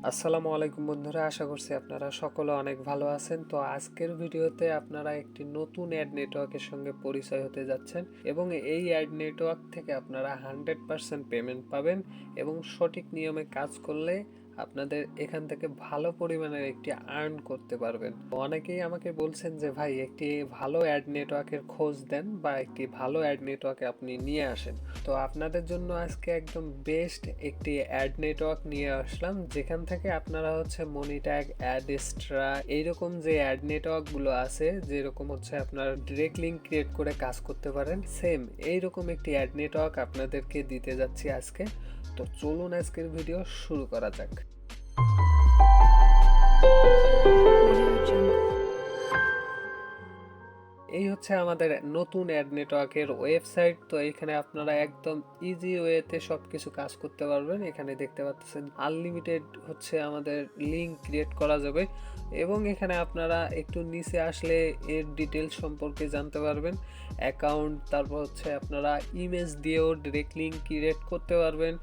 আসসালামু আলাইকুম বন্ধুরা, আশা করছি আপনারা সকলে অনেক ভালো আছেন। তো আজকের ভিডিওতে আপনারা একটি নতুন অ্যাড নেটওয়ার্কের সঙ্গে পরিচয় হতে যাচ্ছেন এবং এই অ্যাড নেটওয়ার্ক থেকে আপনারা হান্ড্রেড পারসেন্ট পেমেন্ট পাবেন এবং সঠিক নিয়মে কাজ করলে আপনাদের এখান থেকে ভালো পরিমাণের একটি আর্ন করতে পারবেন। অনেকেই আমাকে বলছেন যে, ভাই, একটি ভালো অ্যাড নেটওয়ার্কের খোঁজ দেন বা একটি ভালো অ্যাড নেটওয়ার্কে আপনি নিয়ে আসেন। তো আপনাদের জন্য আজকে একদম বেস্ট একটি অ্যাড নেটওয়ার্ক নিয়ে আসলাম, যেখান থেকে আপনারা হচ্ছে মনিট্যাগ অ্যাডেস্ট্রা এইরকম যে অ্যাড নেটওয়ার্কগুলো আছে, যেরকম হচ্ছে আপনার ডিরেক্ট লিঙ্ক ক্রিয়েট করে কাজ করতে পারেন সেম এইরকম একটি অ্যাড নেটওয়ার্ক আপনাদেরকে দিতে যাচ্ছি আজকে। তো চলুন আজকের ভিডিও শুরু করা যাক। এই হচ্ছে আমাদের নতুন অ্যাড নেটওয়ার্কের ওয়েবসাইট তো এখানে আপনারা একদম ইজি ওয়েতে সব কিছু কাজ করতে পারবেন। এখানে দেখতে পাচ্ছেন আনলিমিটেড হচ্ছে আমাদের লিঙ্ক ক্রিয়েট করা যাবে। এবং এখানে আপনারা একটু নিচে আসলে এর ডিটেলস সম্পর্কে জানতে পারবেন। অ্যাকাউন্ট তারপর হচ্ছে আপনারা ইমেজ দিয়েও ডিরেক্ট লিঙ্ক ক্রিয়েট করতে পারবেন।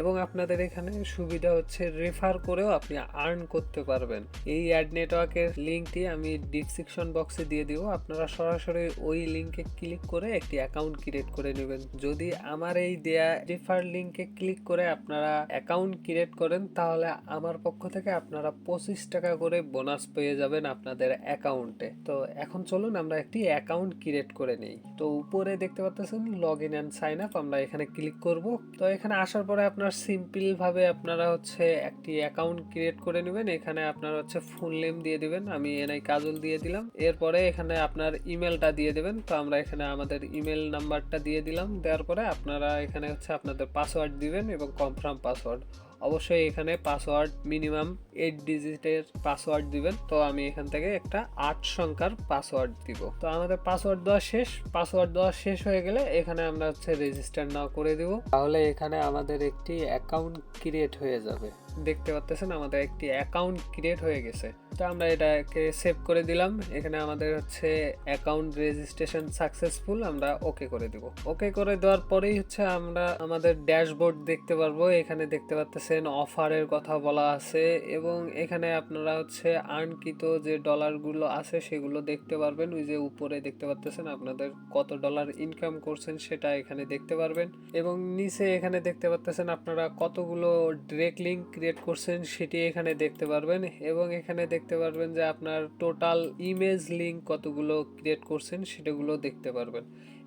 এবং আপনাদের এখানে সুবিধা হচ্ছে রেফার করেও আপনি আর্ন করতে পারবেন। এই অ্যাড নেটওয়ার্কের লিঙ্কটি আমি ডিসক্রিপশন বক্সে দিয়ে দিব। আপনারা সরাসরি ওই লিঙ্কে ক্লিক করে একটি অ্যাকাউন্ট ক্রিয়েট করে নেবেন। যদি আমার এই দেয়া রেফার লিঙ্কে ক্লিক করে আপনারা অ্যাকাউন্ট ক্রিয়েট করেন, তাহলে আমার পক্ষ থেকে আপনারা পঁচিশ টাকা করে বোনাস পেয়ে যাবেন আপনাদের অ্যাকাউন্টে তো এখন চলুন আমরা একটি অ্যাকাউন্ট ক্রিয়েট করে নিই। তো উপরে দেখতে পাচ্ছেন log in and sign up আমরা এখানে ক্লিক করব। তো এখানে আসার পরে আপনার সিম্পল ভাবে আপনারা হচ্ছে একটি অ্যাকাউন্ট ক্রিয়েট করে নেবেন। এখানে আপনার হচ্ছে ফুল নেম দিয়ে দিবেন। আমি এনআই কাজল দিয়ে দিলাম। এরপরে এখানে আপনার ইমেলটা দিয়ে দেবেন। তো আমরা এখানে আমাদের ইমেল নাম্বারটা দিয়ে দিলাম। দেওয়ার পরে আপনারা এখানে হচ্ছে আপনাদের পাসওয়ার্ড দিবেন এবং কনফার্ম পাসওয়ার্ড অবশ্যই এখানে পাসওয়ার্ড মিনিমাম এইট ডিজিটের পাসওয়ার্ড দিবেন। তো আমি এখান থেকে একটা আট সংখ্যার পাসওয়ার্ড দিব। তো আমাদের পাসওয়ার্ড দেওয়া শেষ। পাসওয়ার্ড দেওয়া শেষ হয়ে গেলে এখানে আমরা হচ্ছে রেজিস্টার নাও করে দিব। তাহলে এখানে আমাদের একটি অ্যাকাউন্ট ক্রিয়েট হয়ে যাবে। দেখতে পাচ্ছেন আমাদের একটি অ্যাকাউন্ট ক্রিয়েট হয়ে গেছে। তো আমরা এটাকে সেভ করে দিলাম। এখানে আমাদের হচ্ছে অ্যাকাউন্ট রেজিস্ট্রেশন সাকসেসফুল আমরা ওকে করে দিব। ওকে করে দেওয়ার পরেই হচ্ছে আমরা আমাদের ড্যাশবোর্ড দেখতে পারব। এখানে দেখতে পাচ্ছেন অফারের কথা বলা আছে এবং এখানে আপনারা হচ্ছে আর্নকৃত যে ডলারগুলো আছে সেগুলো দেখতে পারবেন। ওই যে উপরে দেখতে পাচ্ছেন আপনাদের কত ডলার ইনকাম করছেন সেটা এখানে দেখতে পারবেন। এবং নিচে এখানে দেখতে পাচ্ছেন আপনারা কতগুলো ডিরেক্ট লিঙ্ক ক্রিয়েট করছেন সেটি এখানে দেখতে পারবেন এবং এখানে দেখতে পারবেন যে আপনার টোটাল ইমেজ লিঙ্ক কতগুলো ক্রিয়েট করছেন সেটাগুলো দেখতে পারবেন।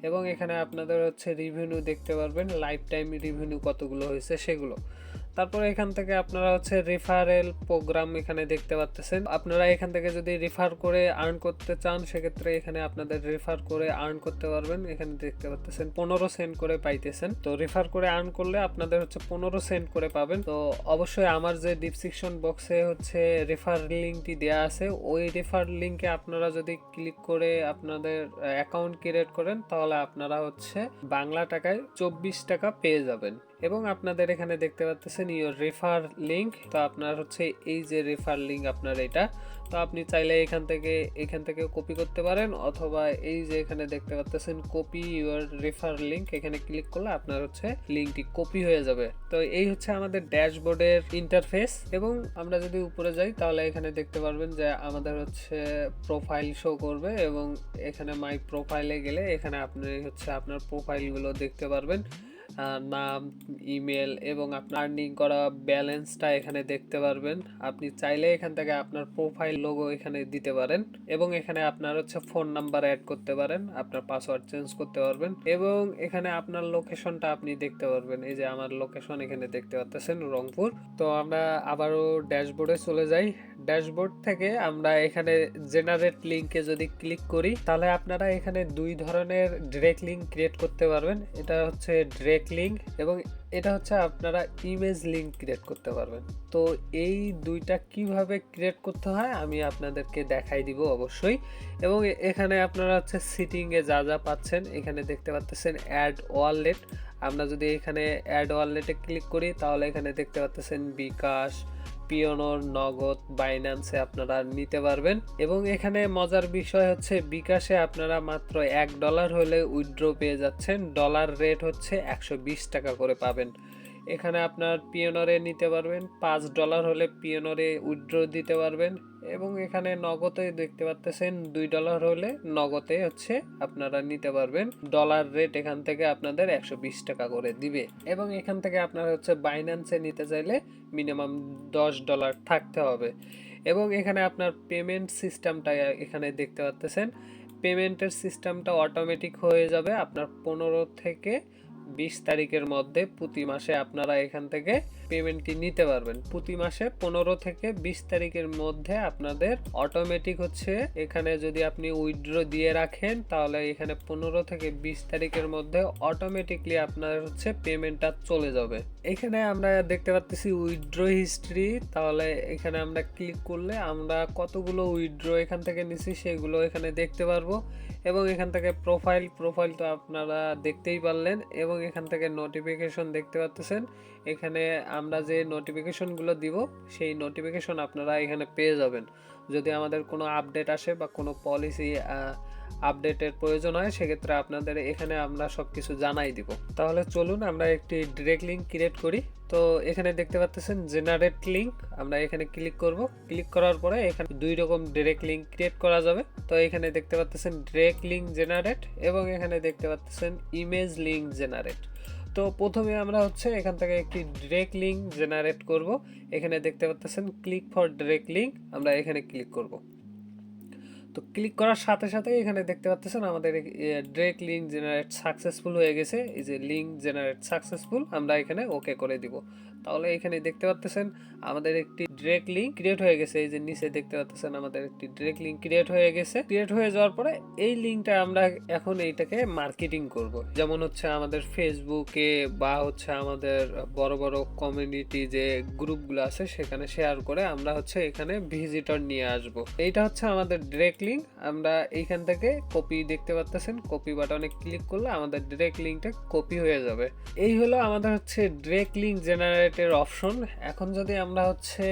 এবং এখানে আপনাদের হচ্ছে রিভিনিউ দেখতে পারবেন লাইফ টাইম রিভিনিউ কতগুলো হয়েছে সেগুলো। তারপরে এখান থেকে আপনারা হচ্ছে রেফারেল প্রোগ্রাম এখানে দেখতে পাচ্ছেন আপনারা এখান থেকে যদি রেফার করে আর্ন করতে চান, সেক্ষেত্রে এখানে আপনাদের রেফার করে আর্ন করতে পারবেন। এখানে দেখতে পাচ্ছেন পনেরো সেন্ট করে পাইতেছেন। তো রেফার করে আর্ন করলে আপনাদের হচ্ছে পনেরো সেন্ট করে পাবেন। তো অবশ্যই আমার যে ডিসক্রিপশন বক্সে হচ্ছে রেফার লিঙ্কটি দেওয়া আছে, ওই রেফার লিঙ্কে আপনারা যদি ক্লিক করে আপনাদের অ্যাকাউন্ট ক্রিয়েট করেন, তাহলে আপনারা হচ্ছে বাংলা টাকায় চব্বিশ টাকা পেয়ে যাবেন। এবং আপনাদের এখানে দেখতে পাচ্ছেন ইয়োর রেফার লিঙ্ক তো আপনার হচ্ছে এই যে রেফার লিঙ্ক আপনার এটা, তো আপনি চাইলে এখান থেকে এখান থেকে কপি করতে পারেন, অথবা এই যে এখানে দেখতে পাচ্ছেন কপি ইউর রেফার লিঙ্ক এখানে ক্লিক করলে আপনার হচ্ছে লিঙ্কটি কপি হয়ে যাবে। তো এই হচ্ছে আমাদের ড্যাশবোর্ডের ইন্টারফেস এবং আমরা যদি উপরে যাই, তাহলে এখানে দেখতে পারবেন যে আমাদের হচ্ছে প্রোফাইল শো করবে, এবং এখানে মাই প্রোফাইলে গেলে এখানে আপনি হচ্ছে আপনার প্রোফাইলগুলো দেখতে পারবেন। নাম ইমেল এবং আপনার আর্নিং করা ব্যালেন্সটা এখানে দেখতে পারবেন। আপনি চাইলে এখান থেকে আপনার প্রোফাইল লোগো এখানে দিতে পারেন এবং এখানে আপনার হচ্ছে ফোন নাম্বার অ্যাড করতে পারেন, আপনার পাসওয়ার্ড চেঞ্জ করতে পারবেন এবং এখানে আপনার লোকেশনটা আপনি দেখতে পারবেন। এই যে আমার লোকেশন এখানে দেখতে পাচ্ছেন রংপুর। তো আমরা আবারও ড্যাশবোর্ডে চলে যাই। ড্যাশবোর্ড থেকে আমরা এখানে জেনারেট লিঙ্কে যদি ক্লিক করি, তাহলে আপনারা এখানে দুই ধরনের ডিরেক্ট লিঙ্ক ক্রিয়েট করতে পারবেন। এটা হচ্ছে ডিরেক্ট লিঙ্ক এবং এটা হচ্ছে আপনারা ইমেজ লিঙ্ক ক্রিয়েট করতে পারবেন। তো এই দুইটা কীভাবে ক্রিয়েট করতে হয়, আমি আপনাদেরকে দেখাই দিব অবশ্যই। এবং এখানে আপনারা হচ্ছে সিটিংয়ে যা যা পাচ্ছেন, এখানে দেখতে পাচ্ছেন অ্যাড ওয়ালেট আমরা যদি এখানে অ্যাড ওয়ালেটে ক্লিক করি, তাহলে এখানে দেখতে পাচ্ছেন বিকাশ পিওনর নগদ বাইন্যান্সে আপনারা নিতে পারবেন এবং এখানে মজার বিষয় হচ্ছে বিকাশে আপনারা মাত্র এক ডলার হলে উইথড্র পেয়ে যাচ্ছেন। ডলার রেট হচ্ছে একশো বিশ টাকা করে পাবেন। এখানে আপনার পিওনরে নিতে পারবেন, পাঁচ ডলার হলে পিওনরে উইথড্র দিতে পারবেন এবং এখানে নগদে দেখতে পাচ্তেছেন দুই ডলার হলে নগদে হচ্ছে আপনারা নিতে পারবেন। ডলার রেট এখান থেকে আপনাদের একশো বিশ টাকা করে দিবে এবং এখান থেকে আপনারা হচ্ছে বাইন্যান্সে নিতে চাইলে মিনিমাম দশ ডলার থাকতে হবে। এবং এখানে আপনার পেমেন্ট সিস্টেমটা এখানে দেখতে পাচ্তেছেন পেমেন্টের সিস্টেমটা অটোমেটিক হয়ে যাবে আপনার পনেরো থেকে বিশ তারিখের মধ্যে প্রতি মাসে আপনারা এখান থেকে পেমেন্টটি নিতে পারবেন। প্রতি মাসে পনেরো থেকে বিশ তারিখের মধ্যে আপনাদের অটোমেটিক হচ্ছে। এখানে যদি আপনি উইথড্র দিয়ে রাখেন, তাহলে এখানে পনেরো থেকে বিশ তারিখের মধ্যে অটোমেটিকলি আপনার হচ্ছে পেমেন্টটা চলে যাবে। এখানে আমরা দেখতে পাচ্ছি উইথড্র হিস্ট্রি তাহলে এখানে আমরা ক্লিক করলে আমরা কতগুলো উইথড্র এখান থেকে নিছি সেগুলো এখানে দেখতে পারব। এবং এখান থেকে প্রোফাইল প্রোফাইল তো আপনারা দেখতেই পারলেন। এবং এখান থেকে নোটিফিকেশন দেখতে পাচ্ছেন এখানে আমরা যে নোটিফিকেশনগুলো দিব, সেই নোটিফিকেশন আপনারা এখানে পেয়ে যাবেন। যদি আমাদের কোনো আপডেট আসে বা কোনো পলিসি আপডেটের প্রয়োজন হয়, সেক্ষেত্রে আপনাদের এখানে আমরা সব কিছু জানাই দিব। তাহলে চলুন, আমরা একটি ডিরেক্ট লিঙ্ক ক্রিয়েট করি। তো এখানে দেখতে পাচ্ছেন জেনারেট লিঙ্ক আমরা এখানে ক্লিক করব। ক্লিক করার পরে এখানে দুই রকম ডিরেক্ট লিঙ্ক ক্রিয়েট করা যাবে। তো এখানে দেখতে পাচ্ছেন ডিরেক্ট লিঙ্ক জেনারেট এবং এখানে দেখতে পাচ্ছেন ইমেজ লিঙ্ক জেনারেট তো প্রথমে আমরা হচ্ছে এখান থেকে একটি ডিরেক্ট লিঙ্ক জেনারেট করব। এখানে দেখতে পাচ্ছেন ক্লিক ফর ডিরেক্ট লিঙ্ক আমরা এখানে ক্লিক করব। তো ক্লিক করার সাথে সাথে এখানে দেখতে পাচ্ছেন আমাদের ডিরেক্ট লিঙ্ক জেনারেট সাকসেসফুল হয়ে গেছে। এই যে লিঙ্ক জেনারেট সাকসেসফুল আমরা এখানে ওকে করে দিব। তাহলে এখানে দেখতে পাচ্ছেন আমাদের একটি ডিরেক্ট লিঙ্ক ক্রিয়েট হয়ে গেছে। এই যে নিচে দেখতে পাচ্ছেন আমাদের একটি ডিরেক্ট লিঙ্ক ক্রিয়েট হয়ে গেছে। ক্রিয়েট হয়ে যাওয়ার পরে এই লিঙ্কটা আমরা এখন এইটাকে মার্কেটিং করব। যেমন হচ্ছে আমাদের ফেসবুকে বা হচ্ছে আমাদের বড় বড় কমিউনিটি যে গ্রুপগুলো আছে, সেখানে শেয়ার করে আমরা হচ্ছে এখানে ভিজিটর নিয়ে আসব। এইটা হচ্ছে আমাদের ডিরেক্ট লিঙ্ক আমরা এইখান থেকে কপি দেখতে পাচ্ছেন কপি বাটনে ক্লিক করলে আমাদের ডিরেক্ট লিঙ্কটা কপি হয়ে যাবে। এই হলো আমাদের হচ্ছে ডিরেক্ট লিঙ্ক জেনারেটের অপশন এখন যদি আমরা হচ্ছে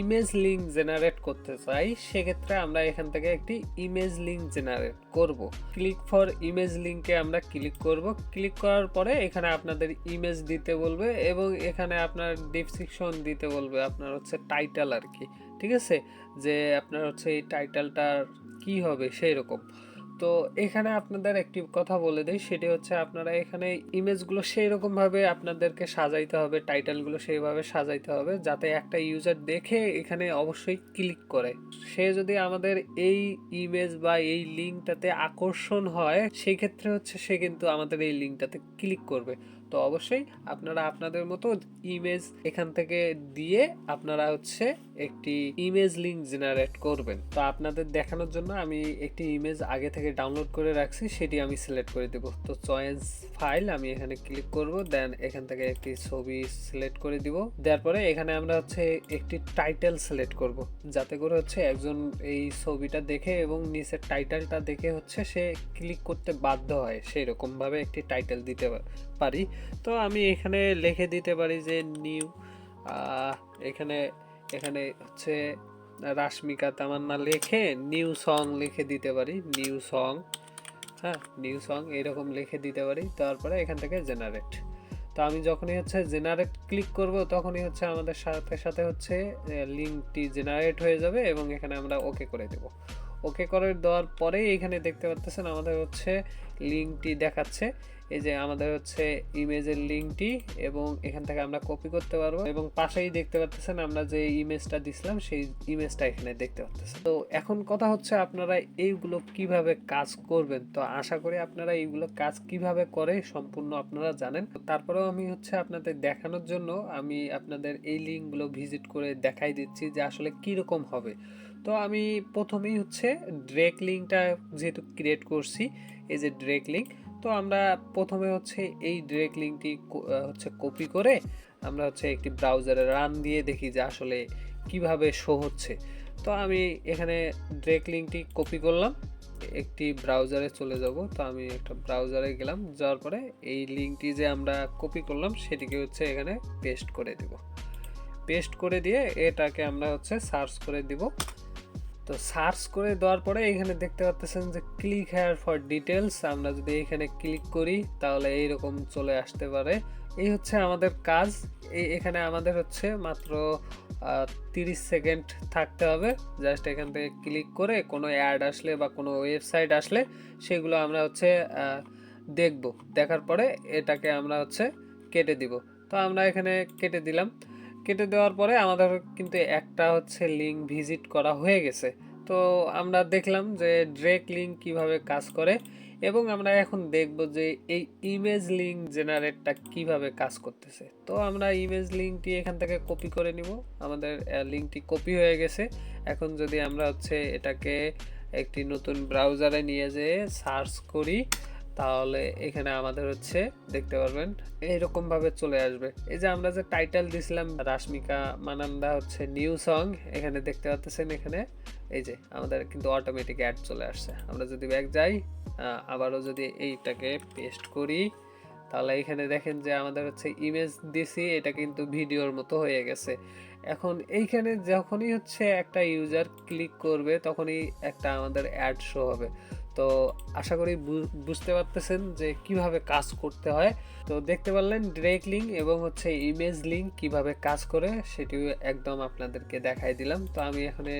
ইমেজ লিঙ্ক জেনারেট করতে চাই, সেক্ষেত্রে আমরা এখান থেকে একটি ইমেজ লিঙ্ক জেনারেট করব। ক্লিক ফর ইমেজ লিঙ্কে আমরা ক্লিক করব। ক্লিক করার পরে এখানে আপনাদের ইমেজ দিতে বলবে এবং এখানে আপনার ডিসক্রিপশন দিতে বলবে আপনার হচ্ছে টাইটেল আর কি। ঠিক আছে? যে আপনার হচ্ছে এই টাইটেলটার কি হবে সেই রকম তো এখানে আপনাদের একটি কথা বলে দেই, সেটি হচ্ছে আপনারা এখানে ইমেজগুলো সেই রকমভাবে আপনাদেরকে সাজাইতে হবে, টাইটেলগুলো সেইভাবে সাজাইতে হবে, যাতে একটা ইউজার দেখে এখানে অবশ্যই ক্লিক করে। সে যদি আমাদের এই ইমেজ বা এই লিঙ্কটাতে আকর্ষণ হয় সেই ক্ষেত্রে হচ্ছে সে কিন্তু আমাদের এই লিঙ্কটাতে ক্লিক করবে। তো অবশ্যই আপনারা আপনাদের মতো ইমেজ এখান থেকে দিয়ে আপনারা হচ্ছে একটি ইমেজ লিঙ্ক জেনারেট করবেন। তো আপনাদের দেখানোর জন্য আমি একটি ইমেজ আগে থেকে ডাউনলোড করে রাখছি, সেটি আমি সিলেক্ট করে দেব। তো চয়েস ফাইল আমি এখানে ক্লিক করব দেন এখান থেকে একটি ছবি সিলেক্ট করে দিব। দেওয়ার পরে এখানে আমরা হচ্ছে একটি টাইটেল সিলেক্ট করব, যাতে করে হচ্ছে একজন এই ছবিটা দেখে এবং নিচের টাইটেলটা দেখে হচ্ছে সে ক্লিক করতে বাধ্য হয় সেই রকমভাবে একটি টাইটেল দিতে পারি। তো আমি এখানে লিখে দিতে পারি যে নিউ এখানে এখানে হচ্ছে রাশমিকা তামান্না লিখে নিউ সং লিখে দিতে পারি, নিউ সং হ্যাঁ নিউ সং এরকম লিখে দিতে পারি, তারপরে এখান থেকে জেনারেট তো আমি যখনই হচ্ছে জেনারেট ক্লিক করব, তখনই হচ্ছে আমাদের সাথে সাথে হচ্ছে লিঙ্কটি জেনারেট হয়ে যাবে এবং এখানে আমরা ওকে করে দেব। ওকে করে দেওয়ার পরেই এখানে দেখতে পাচ্ছেন আমাদের হচ্ছে লিঙ্কটি দেখাচ্ছে। এই যে আমাদের হচ্ছে ইমেজের লিঙ্কটি এবং এখান থেকে আমরা কপি করতে পারব এবং পাশেই দেখতে পাচ্ছেন আমরা যে ইমেজটা দিছিলাম, সেই ইমেজটা এখানে দেখতে পাচ্ছেন তো এখন কথা হচ্ছে আপনারা এইগুলো কীভাবে কাজ করবেন? তো আশা করি আপনারা এইগুলো কাজ কীভাবে করে সম্পূর্ণ আপনারা জানেন। তারপরেও আমি হচ্ছে আপনাদের দেখানোর জন্য আমি আপনাদের এই লিঙ্কগুলো ভিজিট করে দেখাই দিচ্ছি যে আসলে কীরকম হবে। তো আমি প্রথমেই হচ্ছে ড্রেক লিঙ্কটা যেহেতু ক্রিয়েট করছি, এই যে ড্রেক লিঙ্ক তো আমরা প্রথমে হচ্ছে এই ডিরেক্ট লিঙ্কটি হচ্ছে কপি করে আমরা হচ্ছে একটি ব্রাউজারে রান দিয়ে দেখি যে আসলে কীভাবে শো হচ্ছে। তো আমি এখানে ডিরেক্ট লিঙ্কটি কপি করলাম, একটি ব্রাউজারে চলে যাব। তো আমি একটা ব্রাউজারে গেলাম, যাওয়ার পরে এই লিঙ্কটি যে আমরা কপি করলাম সেটিকে হচ্ছে এখানে পেস্ট করে দিব। পেস্ট করে দিয়ে এটাকে আমরা হচ্ছে সার্চ করে দিব। তো সার্চ করে দেওয়ার পরে এখানে দেখতে পাচ্ছেন যে ক্লিক হেয়ার ফর ডিটেলস আমরা যদি এখানে ক্লিক করি তাহলে এইরকম চলে আসতে পারে। এই হচ্ছে আমাদের কাজ। এই এখানে আমাদের হচ্ছে মাত্র তিরিশ সেকেন্ড থাকতে হবে। জাস্ট এখান থেকে ক্লিক করে কোনো অ্যাড আসলে বা কোনো ওয়েবসাইট আসলে সেগুলো আমরা হচ্ছে দেখব। দেখার পরে এটাকে আমরা হচ্ছে কেটে দিব। তো আমরা এখানে কেটে দিলাম। কেটে দেওয়ার পরে আমাদের কিন্তু একটা হচ্ছে লিঙ্ক ভিজিট করা হয়ে গেছে। তো আমরা দেখলাম যে ড্রেক লিঙ্ক কীভাবে কাজ করে এবং আমরা এখন দেখব যে এই ইমেজ লিঙ্ক জেনারেটটা কীভাবে কাজ করতেছে। তো আমরা ইমেজ লিঙ্কটি এখান থেকে কপি করে নিব। আমাদের লিঙ্কটি কপি হয়ে গেছে। এখন যদি আমরা হচ্ছে এটাকে একটি নতুন ব্রাউজারে নিয়ে যেয়ে সার্চ করি তাহলে এখানে আমাদের হচ্ছে, দেখতে পারবেন এইরকম ভাবে চলে আসবে। এই যে আমরা যে টাইটেল দিছিলাম, রাশমিকা মানান্দা হচ্ছে নিউ সং এখানে দেখতে পাচ্ছেন এখানে, এই যে আমাদের কিন্তু অটোমেটিক অ্যাড চলে আসছে। আমরা যদি ব্যাক যাই আবারও যদি এইটাকে পেস্ট করি, তাহলে এখানে দেখেন যে আমাদের হচ্ছে ইমেজ দিছি, এটা কিন্তু ভিডিওর মতো হয়ে গেছে। এখন এইখানে যখনই হচ্ছে একটা ইউজার ক্লিক করবে, তখনই একটা আমাদের অ্যাড শো হবে। তো আশা করি বুঝতে পারতেছেন যে কীভাবে কাজ করতে হয়। তো দেখতে পারলেন ডিরেক্ট লিঙ্ক এবং হচ্ছে ইমেজ লিঙ্ক কীভাবে কাজ করে সেটিও একদম আপনাদেরকে দেখাই দিলাম। তো আমি এখানে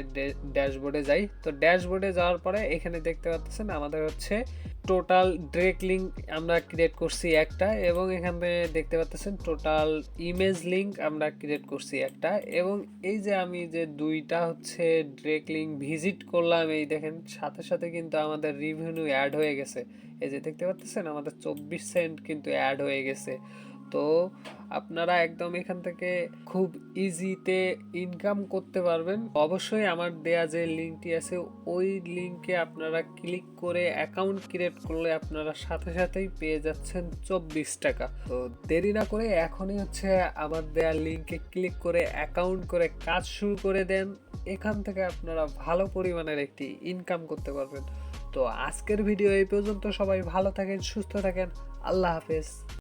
ড্যাশবোর্ডে যাই। তো ড্যাশবোর্ডে যাওয়ার পরে এখানে দেখতে পাচ্ছেন আমাদের হচ্ছে টোটাল ড্রেক লিঙ্ক আমরা ক্রিয়েট করছি একটা এবং এখানে দেখতে পাচ্ছেন টোটাল ইমেজ লিঙ্ক আমরা ক্রিয়েট করছি একটা এবং এই যে আমি যে দুইটা হচ্ছে ড্রেক লিঙ্ক ভিজিট করলাম, এই দেখেন সাথে সাথে কিন্তু আমাদের রিভিনিউ অ্যাড হয়ে গেছে। এই যে দেখতে পাচ্ছেন আমাদের চব্বিশ সেন্ট কিন্তু অ্যাড হয়ে গেছে। তো আপনারা একদম এখান থেকে খুব ইজিতে ইনকাম করতে পারবেন। অবশ্যই আমার দেয়া যে লিঙ্কটি আছে, ওই লিঙ্কে আপনারা ক্লিক করে অ্যাকাউন্ট ক্রিয়েট করলে আপনারা সাথে সাথেই পেয়ে যাচ্ছেন চব্বিশ টাকা। তো দেরি না করে এখনই হচ্ছে আমার দেয়া লিঙ্কে ক্লিক করে অ্যাকাউন্ট করে কাজ শুরু করে দেন। এখান থেকে আপনারা ভালো পরিমাণের একটি ইনকাম করতে পারবেন। তো আজকের ভিডিও এই পর্যন্ত। সবাই ভালো থাকেন, সুস্থ থাকেন। আল্লাহ হাফেজ।